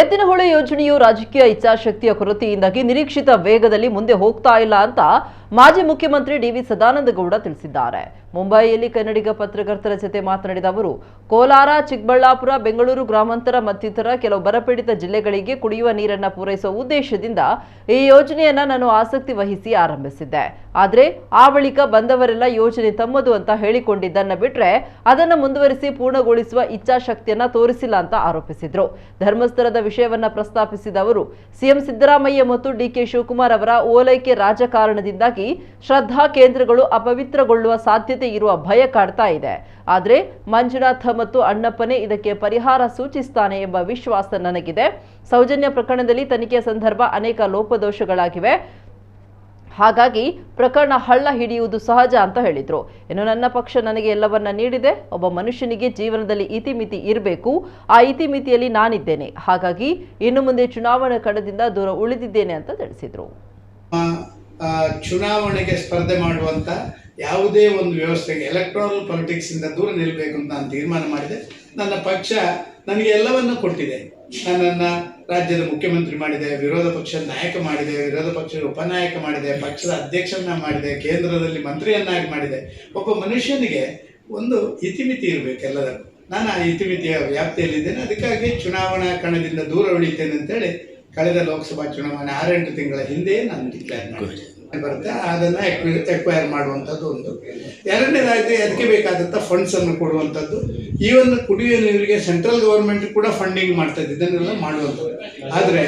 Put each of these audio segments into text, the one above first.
ಎತ್ತಿನಹೊಳೆ ಯೋಜನೆಯು ರಾಜಕೀಯ ಇಚ್ಛಾಶಕ್ತಿಯ ಕೊರತೆಯಿಂದಾಗಿ ನಿರೀಕ್ಷಿತ ವೇಗದಲ್ಲಿ ಮುಂದೆ ಹೋಗ್ತಾ ಇಲ್ಲ ಅಂತ ಮಾಜಿ ಮುಖ್ಯಮಂತ್ರಿ ಡಿವಿ ಸದಾನಂದಗೌಡ ತಿಳಿಸಿದ್ದಾರೆ. ಮುಂಬಯಿಯಲ್ಲಿ ಕನ್ನಡಿಗ ಪತ್ರಕರ್ತರ ಜತೆ ಮಾತನಾಡಿದ ಅವರು, ಕೋಲಾರ, ಚಿಕ್ಕಬಳ್ಳಾಪುರ, ಬೆಂಗಳೂರು ಗ್ರಾಮಾಂತರ ಮತ್ತಿತರ ಕೆಲವು ಬರಪೀಡಿತ ಜಿಲ್ಲೆಗಳಿಗೆ ಕುಡಿಯುವ ನೀರನ್ನ ಪೂರೈಸುವ ಉದ್ದೇಶದಿಂದ ಈ ಯೋಜನೆಯನ್ನ ನಾನು ಆಸಕ್ತಿ ವಹಿಸಿ ಆರಂಭಿಸಿದ್ದೆ. ಆದರೆ ಆ ಬಳಿಕ ಬಂದವರೆಲ್ಲ ಯೋಜನೆ ತಮ್ಮದು ಅಂತ ಹೇಳಿಕೊಂಡಿದ್ದನ್ನ ಬಿಟ್ರೆ ಅದನ್ನ ಮುಂದುವರಿಸಿ ಪೂರ್ಣಗೊಳಿಸುವ ಇಚ್ಛಾಶಕ್ತಿಯನ್ನ ತೋರಿಸಿಲ್ಲ ಅಂತ ಆರೋಪಿಸಿದ್ರು. ಧರ್ಮಸ್ಥಳದ ವಿಷಯವನ್ನ ಪ್ರಸ್ತಾಪಿಸಿದ ಅವರು, ಸಿಎಂ ಸಿದ್ದರಾಮಯ್ಯ ಮತ್ತು ಡಿಕೆ ಶಿವಕುಮಾರ್ ಅವರ ಓಲೈಕೆ ರಾಜಕಾರಣದಿಂದಾಗಿ ಶ್ರದ್ಧಾ ಕೇಂದ್ರಗಳು ಅಪವಿತ್ರಗೊಳ್ಳುವ ಸಾಧ್ಯತೆ ಇರುವ ಭಯ ಕಾಡ್ತಾ ಇದೆ. ಆದರೆ ಮಂಜುನಾಥ ಮತ್ತು ಅಣ್ಣಪ್ಪನೇ ಇದಕ್ಕೆ ಪರಿಹಾರ ಸೂಚಿಸ್ತಾನೆ ಎಂಬ ವಿಶ್ವಾಸ ನನಗಿದೆ. ಸೌಜನ್ಯ ಪ್ರಕರಣದಲ್ಲಿ ತನಿಖೆಯ ಸಂದರ್ಭ ಅನೇಕ ಲೋಪದೋಷಗಳಾಗಿವೆ. ಹಾಗಾಗಿ ಪ್ರಕರಣ ಹಳ್ಳ ಹಿಡಿಯುವುದು ಸಹಜ ಅಂತ ಹೇಳಿದ್ರು. ಇನ್ನು ನನ್ನ ಪಕ್ಷ ನನಗೆ ಎಲ್ಲವನ್ನ ನೀಡಿದೆ. ಒಬ್ಬ ಮನುಷ್ಯನಿಗೆ ಜೀವನದಲ್ಲಿ ಇತಿಮಿತಿ ಇರಬೇಕು. ಆ ಇತಿಮಿತಿಯಲ್ಲಿ ನಾನಿದ್ದೇನೆ. ಹಾಗಾಗಿ ಇನ್ನು ಮುಂದೆ ಚುನಾವಣಾ ಕಣದಿಂದ ದೂರ ಉಳಿದಿದ್ದೇನೆ ಅಂತ ತಿಳಿಸಿದ್ರು. ಚುನಾವಣೆಗೆ ಸ್ಪರ್ಧೆ ಮಾಡುವಂತ ಯಾವುದೇ ಒಂದು ವ್ಯವಸ್ಥೆಗೆ ಎಲೆಕ್ಟ್ರಾನಲ್ ಪಾಲಿಟಿಕ್ಸಿಂದ ದೂರ ನಿಲ್ಲಬೇಕು ಅಂತ ನಾನು ತೀರ್ಮಾನ ಮಾಡಿದೆ. ನನ್ನ ಪಕ್ಷ ನನಗೆ ಎಲ್ಲವನ್ನೂ ಕೊಟ್ಟಿದೆ. ನನ್ನನ್ನು ರಾಜ್ಯದ ಮುಖ್ಯಮಂತ್ರಿ ಮಾಡಿದೆ, ವಿರೋಧ ಪಕ್ಷದ ನಾಯಕ ಮಾಡಿದೆ, ವಿರೋಧ ಪಕ್ಷದ ಉಪನಾಯಕ ಮಾಡಿದೆ, ಪಕ್ಷದ ಅಧ್ಯಕ್ಷನ ಮಾಡಿದೆ, ಕೇಂದ್ರದಲ್ಲಿ ಮಂತ್ರಿಯನ್ನಾಗಿ ಮಾಡಿದೆ. ಒಬ್ಬ ಮನುಷ್ಯನಿಗೆ ಒಂದು ಇತಿಮಿತಿ ಇರಬೇಕು ಎಲ್ಲದಕ್ಕೂ. ನಾನು ಆ ಇತಿಮಿತಿಯ ವ್ಯಾಪ್ತಿಯಲ್ಲಿದ್ದೇನೆ. ಅದಕ್ಕಾಗಿ ಚುನಾವಣಾ ಕಣದಿಂದ ದೂರ ಉಳಿತೇನೆ ಅಂತೇಳಿ ಕಳೆದ ಲೋಕಸಭಾ ಚುನಾವಣೆ ಆರೆಂಟು ತಿಂಗಳ ಹಿಂದೆ ನಾನು ಡಿಕ್ಲೇರ್ ಮಾಡಿದೆ. ಬರುತ್ತೆ. ಅದನ್ನ ಎಕ್ವೈರ್ ಮಾಡುವಂಥದ್ದು ಒಂದು ಎರಡನೇದಾಗಿ ಅದಕ್ಕೆ ಬೇಕಾದಂಥ ಫಂಡ್ಸ್ ಅನ್ನು ಕೊಡುವಂಥದ್ದು. ಒಂದು ಕುಡಿಯುವ ನೀರಿಗೆ ಸೆಂಟ್ರಲ್ ಗೌರ್ಮೆಂಟ್ ಕೂಡ ಫಂಡಿಂಗ್ ಮಾಡ್ತಾ ಇದೆ. ಇದನ್ನೆಲ್ಲ ಮಾಡುವಂಥದ್ದು. ಆದರೆ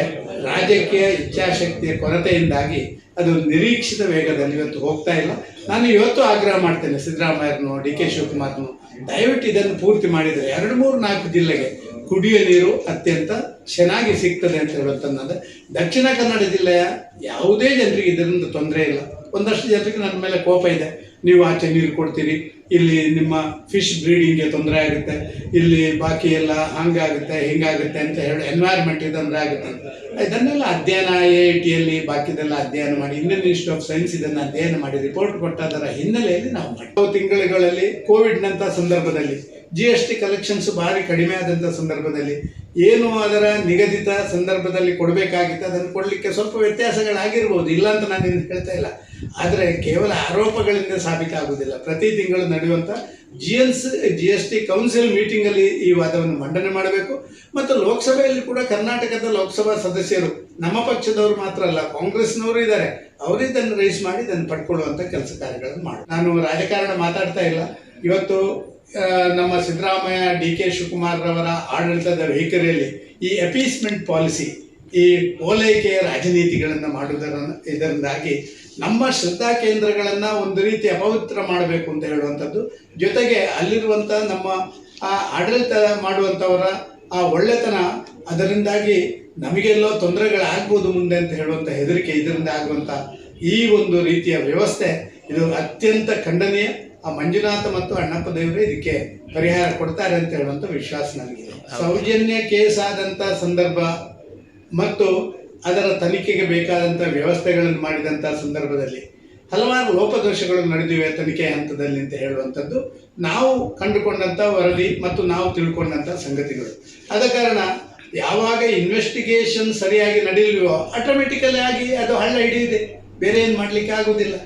ರಾಜಕೀಯ ಇಚ್ಛಾಶಕ್ತಿಯ ಕೊರತೆಯಿಂದಾಗಿ ಅದು ನಿರೀಕ್ಷಿತ ವೇಗದಲ್ಲಿ ಇವತ್ತು ಹೋಗ್ತಾ ಇಲ್ಲ. ನಾನು ಇವತ್ತು ಆಗ್ರಹ ಮಾಡ್ತೇನೆ ಸಿದ್ಧರಾಮಯ್ಯನೋ ಡಿ ಕೆ ಶಿವಕುಮಾರ್ನು ದಯವಿಟ್ಟು ಇದನ್ನು ಪೂರ್ತಿ ಮಾಡಿದರೆ ಎರಡು ಮೂರು ನಾಲ್ಕು ಜಿಲ್ಲೆಗೆ ಕುಡಿಯುವ ನೀರು ಅತ್ಯಂತ ಚೆನ್ನಾಗಿ ಸಿಗ್ತದೆ ಅಂತ ಹೇಳುವಂಥದ್ದು ದಕ್ಷಿಣ ಕನ್ನಡ ಜಿಲ್ಲೆಯ ಯಾವುದೇ ಜನರಿಗೆ ಇದರಿಂದ ತೊಂದರೆ ಇಲ್ಲ. ಒಂದಷ್ಟು ಜನರಿಗೆ ನನ್ನ ಮೇಲೆ ಕೋಪ ಇದೆ. ನೀವು ಆಚೆ ನೀರು ಕೊಡ್ತೀರಿ, ಇಲ್ಲಿ ನಿಮ್ಮ ಫಿಶ್ ಬ್ರೀಡಿಂಗ್ಗೆ ತೊಂದರೆ ಆಗುತ್ತೆ, ಇಲ್ಲಿ ಬಾಕಿ ಎಲ್ಲ ಹಂಗಾಗುತ್ತೆ, ಹಿಂಗಾಗುತ್ತೆ ಅಂತ ಹೇಳಿ ಎನ್ವೈರ್ಮೆಂಟ್ಗೆ ತೊಂದರೆ ಆಗುತ್ತೆ ಇದನ್ನೆಲ್ಲ ಅಧ್ಯಯನ ಐ ಐ ಟಿಯಲ್ಲಿ ಬಾಕಿದೆಲ್ಲ ಅಧ್ಯಯನ ಮಾಡಿ ಇಂಡಿಯನ್ ಇನ್ಸ್ಟಿಟ್ಯೂಟ್ ಆಫ್ ಸೈನ್ಸ್ ಇದನ್ನು ಅಧ್ಯಯನ ಮಾಡಿ ರಿಪೋರ್ಟ್ ಕೊಟ್ಟ ಅದರ ಹಿನ್ನೆಲೆಯಲ್ಲಿ ನಾವು ತಿಂಗಳುಗಳಲ್ಲಿ ಕೋವಿಡ್ನಂಥ ಸಂದರ್ಭದಲ್ಲಿ ಜಿ ಎಸ್ ಟಿ ಕಲೆಕ್ಷನ್ಸ್ ಭಾರಿ ಕಡಿಮೆ ಆದಂಥ ಸಂದರ್ಭದಲ್ಲಿ. ಏನು ಅದರ ನಿಗದಿತ ಸಂದರ್ಭದಲ್ಲಿ ಕೊಡಬೇಕಾಗಿತ್ತು, ಅದನ್ನು ಕೊಡಲಿಕ್ಕೆ ಸ್ವಲ್ಪ ವ್ಯತ್ಯಾಸಗಳಾಗಿರ್ಬೋದು. ಇಲ್ಲ ಅಂತ ನಾನು ಹೇಳ್ತಾ ಇಲ್ಲ. ಆದರೆ ಕೇವಲ ಆರೋಪಗಳಿಂದ ಸಾಬೀತಾಗುವುದಿಲ್ಲ ಪ್ರತಿ ತಿಂಗಳು ನಡೆಯುವಂಥ ಜಿ ಎಲ್ಸ್ ಜಿ ಎಸ್ ಟಿ ಕೌನ್ಸಿಲ್ ಮೀಟಿಂಗಲ್ಲಿ ಈ ವಾದವನ್ನು ಮಂಡನೆ ಮಾಡಬೇಕು. ಮತ್ತು ಲೋಕಸಭೆಯಲ್ಲಿ ಕೂಡ ಕರ್ನಾಟಕದ ಲೋಕಸಭಾ ಸದಸ್ಯರು, ನಮ್ಮ ಪಕ್ಷದವರು ಮಾತ್ರ ಅಲ್ಲ, ಕಾಂಗ್ರೆಸ್ನವರು ಇದ್ದಾರೆ. ಅವರು ಇದನ್ನು ರೈಸ್ ಮಾಡಿ, ಇದನ್ನು ಪಡ್ಕೊಳ್ಳುವಂಥ ಕೆಲಸ ಕಾರ್ಯಗಳನ್ನು ಮಾಡಿ ನಾನು ರಾಜಕಾರಣ ಮಾತಾಡ್ತಾ ಇಲ್ಲ. ಇವತ್ತು ನಮ್ಮ ಸಿದ್ದರಾಮಯ್ಯ, ಡಿ ಕೆ ಶಿವಕುಮಾರ್ ರವರ ಆಡಳಿತದ ವೈಖರಿಯಲ್ಲಿ ಈ ಅಪೀಸ್ಮೆಂಟ್ ಪಾಲಿಸಿ, ಈ ಓಲೈಕೆಯ ರಾಜನೀತಿಗಳನ್ನು ಮಾಡುವುದರ ಇದರಿಂದಾಗಿ ನಮ್ಮ ಶ್ರದ್ಧಾ ಕೇಂದ್ರಗಳನ್ನು ಒಂದು ರೀತಿ ಅಪವಿತ್ರ ಮಾಡಬೇಕು ಅಂತ ಹೇಳುವಂಥದ್ದು. ಜೊತೆಗೆ ಅಲ್ಲಿರುವಂಥ ನಮ್ಮ, ಆ, ಆಡಳಿತ ಮಾಡುವಂಥವರ ಆ ಒಳ್ಳೆತನ, ಅದರಿಂದಾಗಿ ನಮಗೆಲ್ಲೋ ತೊಂದರೆಗಳಾಗ್ಬೋದು ಮುಂದೆ ಅಂತ ಹೇಳುವಂಥ ಹೆದರಿಕೆ ಇದರಿಂದ ಆಗುವಂಥ ಈ ಒಂದು ರೀತಿಯ ವ್ಯವಸ್ಥೆ, ಇದು ಅತ್ಯಂತ ಖಂಡನೀಯ. ಆ ಮಂಜುನಾಥ ಮತ್ತು ಅಣ್ಣಪ್ಪ ದೇವರು ಇದಕ್ಕೆ ಪರಿಹಾರ ಕೊಡ್ತಾರೆ ಅಂತ ಹೇಳುವಂಥ ವಿಶ್ವಾಸ ನನಗಿದೆ. ಸೌಜನ್ಯ ಕೇಸ್ ಆದಂಥ ಸಂದರ್ಭ ಮತ್ತು ಅದರ ತನಿಖೆಗೆ ಬೇಕಾದಂಥ ವ್ಯವಸ್ಥೆಗಳನ್ನು ಮಾಡಿದಂಥ ಸಂದರ್ಭದಲ್ಲಿ ಹಲವಾರು ಲೋಪದೋಷಗಳು ನಡೆದಿವೆ ತನಿಖೆ ಹಂತದಲ್ಲಿ ಅಂತ ಹೇಳುವಂಥದ್ದು. ನಾವು ಕಂಡುಕೊಂಡಂಥ ವರದಿ ಮತ್ತು ನಾವು ತಿಳ್ಕೊಂಡಂಥ ಸಂಗತಿಗಳು. ಆದ ಕಾರಣ ಯಾವಾಗ ಇನ್ವೆಸ್ಟಿಗೇಷನ್ ಸರಿಯಾಗಿ ನಡೆಯಲಿವೋ ಆಟೋಮೆಟಿಕಲಿ ಆಗಿ ಅದು ಹಳ್ಳ ಹಿಡಿಯಿದೆ ಬೇರೆ ಏನು ಮಾಡಲಿಕ್ಕೆ ಆಗುವುದಿಲ್ಲ